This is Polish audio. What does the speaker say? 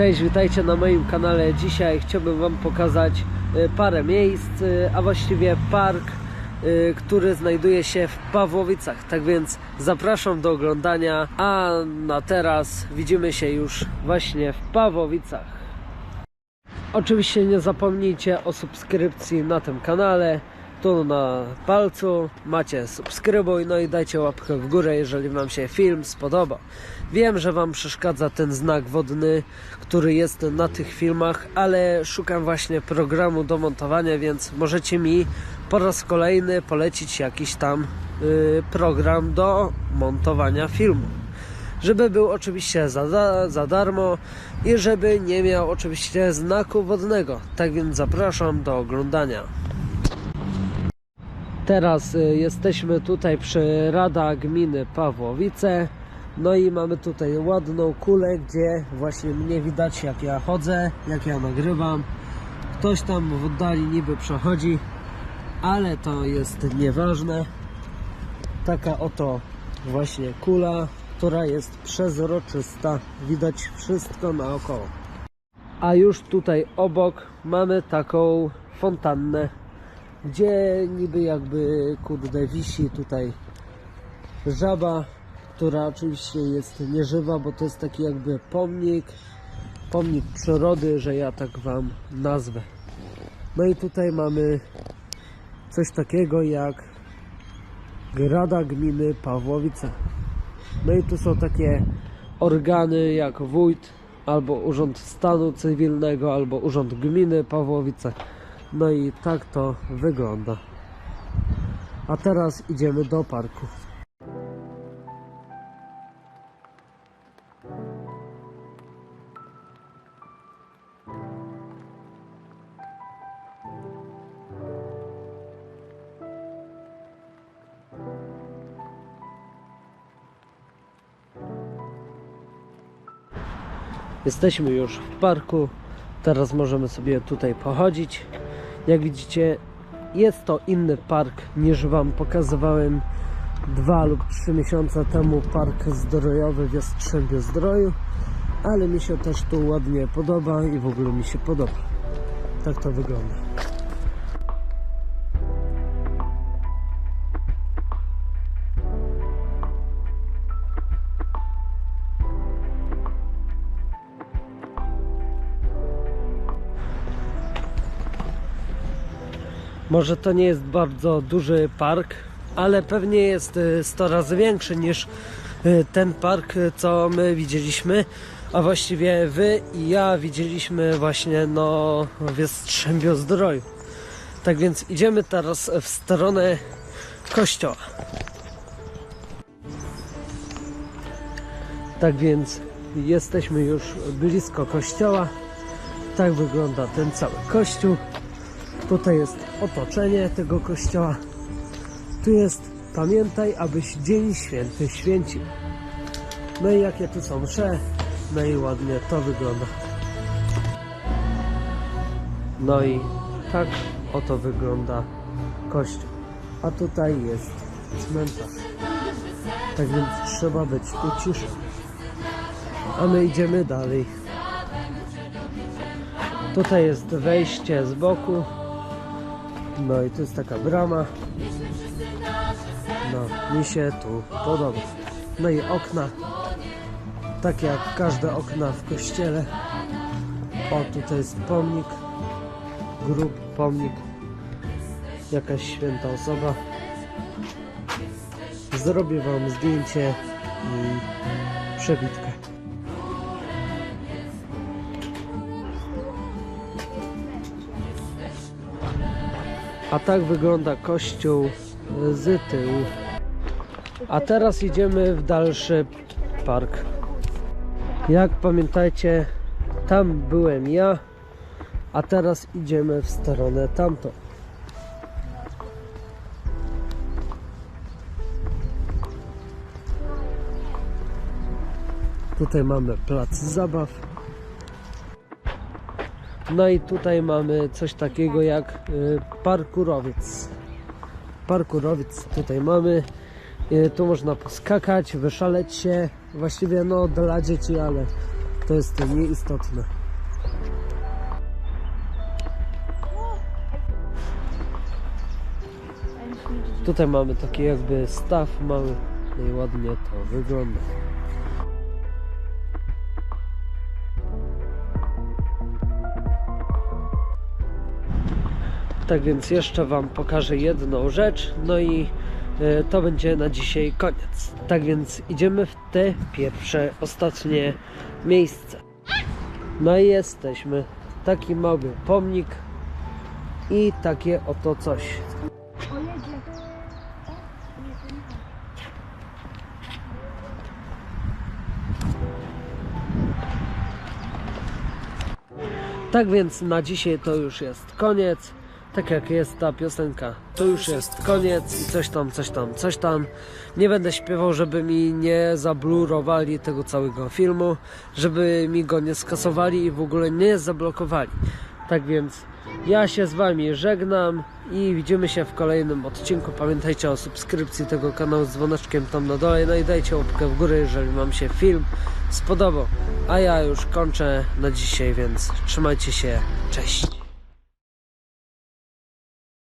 Cześć, witajcie na moim kanale. Dzisiaj chciałbym Wam pokazać e, parę miejsc, e, a właściwie park, e, który znajduje się w Pawłowicach. Tak więc zapraszam do oglądania, a na teraz widzimy się już właśnie w Pawłowicach. Oczywiście nie zapomnijcie o subskrypcji na tym kanale. Tu na palcu macie subskrybuj, no i dajcie łapkę w górę, jeżeli Wam się film spodoba. Wiem, że Wam przeszkadza ten znak wodny, który jest na tych filmach, ale szukam właśnie programu do montowania, więc możecie mi po raz kolejny polecić jakiś tam y, program do montowania filmu żeby był oczywiście za, za darmo i żeby nie miał oczywiście znaku wodnego. Tak więc zapraszam do oglądania. Teraz y, jesteśmy tutaj przy Rada Gminy Pawłowice. No i mamy tutaj ładną kulę, gdzie właśnie mnie widać jak ja chodzę, jak ja nagrywam. Ktoś tam w oddali niby przechodzi, ale to jest nieważne. Taka oto właśnie kula, która jest przezroczysta. Widać wszystko naokoło. A już tutaj obok mamy taką fontannę, gdzie niby jakby kurde wisi tutaj żaba, która oczywiście jest nieżywa, bo to jest taki jakby pomnik, pomnik przyrody, że ja tak wam nazwę. No i tutaj mamy coś takiego jak Rada Gminy Pawłowice. No i tu są takie organy jak wójt, albo Urząd Stanu Cywilnego, albo Urząd Gminy Pawłowice. No i tak to wygląda. A teraz idziemy do parku. Jesteśmy już w parku. Teraz możemy sobie tutaj pochodzić. Jak widzicie, jest to inny park niż Wam pokazywałem dwa lub trzy miesiące temu. Park zdrojowy w Jastrzębiu Zdroju. Ale mi się też tu ładnie podoba i w ogóle mi się podoba. Tak to wygląda. Może to nie jest bardzo duży park, ale pewnie jest y, 100 razy większy niż y, ten park, y, co my widzieliśmy. A właściwie wy i ja widzieliśmy właśnie no, w Jastrzębiu Zdroju. Tak więc idziemy teraz w stronę kościoła. Tak więc jesteśmy już blisko kościoła. Tak wygląda ten cały kościół. Tutaj jest otoczenie tego kościoła. Tu jest pamiętaj, abyś dzień święty święcił. No i jakie tu są msze, no i ładnie to wygląda. No i tak oto wygląda kościół. A tutaj jest cmentarz. Tak więc trzeba być ciszą. A my idziemy dalej. Tutaj jest wejście z boku. No i to jest taka brama. No, mi się tu podoba. No i okna. Tak jak każde okna w kościele. O, tutaj jest pomnik. Grób, pomnik. Jakaś święta osoba. Zrobię wam zdjęcie i przebitkę. A tak wygląda kościół z tyłu. A teraz idziemy w dalszy park. Jak pamiętajcie, tam byłem ja, a teraz idziemy w stronę tamtą. Tutaj mamy plac zabaw. No i tutaj mamy coś takiego jak y, parkurowiec. Parkurowiec tutaj mamy. Y, Tu można poskakać, wyszaleć się. Właściwie no dla dzieci, ale To jest nieistotne. Tutaj mamy taki jakby staw mały. No i ładnie to wygląda. Tak więc jeszcze Wam pokażę jedną rzecz, no i e, to będzie na dzisiaj koniec. Tak więc idziemy w te pierwsze, ostatnie miejsce. No i jesteśmy. Taki mały pomnik i takie oto coś. Tak więc na dzisiaj to już jest koniec. Tak jak jest ta piosenka, to już jest koniec i coś tam, coś tam, coś tam. Nie będę śpiewał, żeby mi nie zablurowali tego całego filmu, żeby mi go nie skasowali i w ogóle nie zablokowali. Tak więc ja się z Wami żegnam i widzimy się w kolejnym odcinku. Pamiętajcie o subskrypcji tego kanału z dzwoneczkiem tam na dole. No i dajcie łapkę w górę, jeżeli Wam się film spodobał. A ja już kończę na dzisiaj, więc trzymajcie się. Cześć.